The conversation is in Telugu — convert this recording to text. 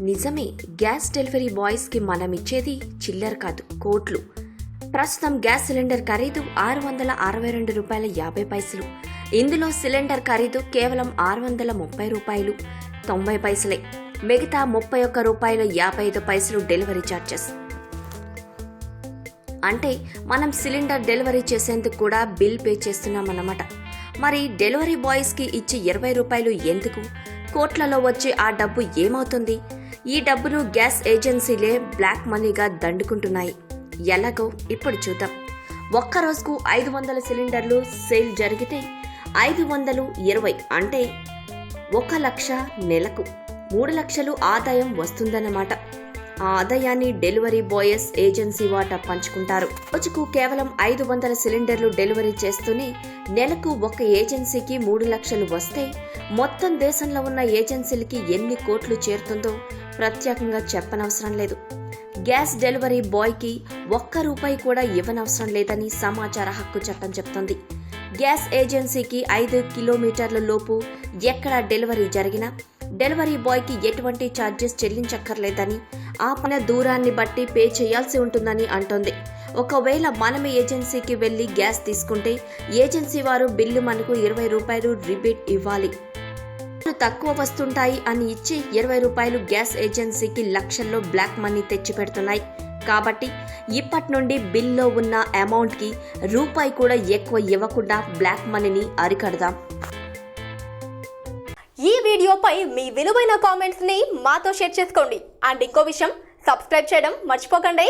నిజమే గ్యాస్ డెలివరీ బాయ్స్కి మనం ఇచ్చేది చిల్లర కాదు కోట్లు. ప్రస్తుతం గ్యాస్ సిలిండర్ ఖరీదు ఆరు వందల అరవై రెండు రూపాయల యాభై పైసలు. ఇందులో సిలిండర్ ఖరీదు కేవలం ఆరు వందల ముప్పై రూపాయలు తొంభై పైసలే. మిగతా ముప్పై ఒక్క రూపాయలు యాభై ఐదు పైసలు డెలివరీ ఛార్జెస్ అంటే మనం సిలిండర్ డెలివరీ చేసేందుకు కూడా బిల్ పే చేస్తున్నామన్నమాట. మరి డెలివరీ బాయ్స్కి ఇచ్చే ఇరవై రూపాయలు ఎందుకు? కోట్లలో వచ్చే ఆ డబ్బు ఏమవుతుంది? ఈ డబ్బును గ్యాస్ ఏజెన్సీలే బ్లాక్ మనీగా దండుకుంటున్నాయి. ఎలాగో ఇప్పుడు చూద్దాం. ఒక్క రోజుకు ఐదు వందల సిలిండర్లు సేల్ జరిగితే ఐదు వందలు ఇరవై అంటే ఒక లక్ష నెలకు మూడు లక్షలు ఆదాయం వస్తుందన్నమాట. ఆ ఆదాయాన్ని డెలివరీ బాయ్స్ ఏజెన్సీ వాటా పంచుకుంటారు. రోజుకు కేవలం ఐదు వందల సిలిండర్లు డెలివరీ చేస్తూనే నెలకు ఒక ఏజెన్సీకి మూడు లక్షలు వస్తే మొత్తం దేశంలో ఉన్న ఏజెన్సీలకి ఎన్ని కోట్లు చేరుతుందో ప్రత్యేకంగా చెప్పనవసరం లేదు. గ్యాస్ డెలివరీ బాయ్కి ఒక్క రూపాయి కూడా ఇవ్వనవసరం లేదని సమాచార హక్కు చట్టం చెప్తోంది. గ్యాస్ ఏజెన్సీకి ఐదు కిలోమీటర్ల లోపు ఎక్కడ డెలివరీ జరిగినా డెలివరీ బాయ్కి ఎటువంటి ఛార్జెస్ చెల్లించక్కర్లేదని ఆ పని దూరాన్ని బట్టి పే చేయాల్సి ఉంటుందని అంటోంది. ఒకవేళ మనం ఏజెన్సీకి వెళ్ళి గ్యాస్ తీసుకుంటే ఏజెన్సీ వారు బిల్లు మనకు ఇరవై రూపాయలు రిబేట్ ఇవ్వాలి. తక్కువ వస్తుంటాయి అని ఇచ్చి ఇరవై రూపాయలు గ్యాస్ ఏజెన్సీకి లక్షల్లో బ్లాక్ మనీ తెచ్చిపెడుతున్నాయి. కాబట్టి ఇప్పటి నుండి బిల్లో ఉన్న అమౌంట్కి రూపాయి కూడా ఎక్కువ ఇవ్వకుండా బ్లాక్ మనీని అరికడదాం. ఈ వీడియోపై మీ విలువైన కామెంట్స్ని మాతో షేర్ చేసుకోండి. అండ్ ఇంకో విషయం సబ్స్క్రైబ్ చేయడం మర్చిపోకండి.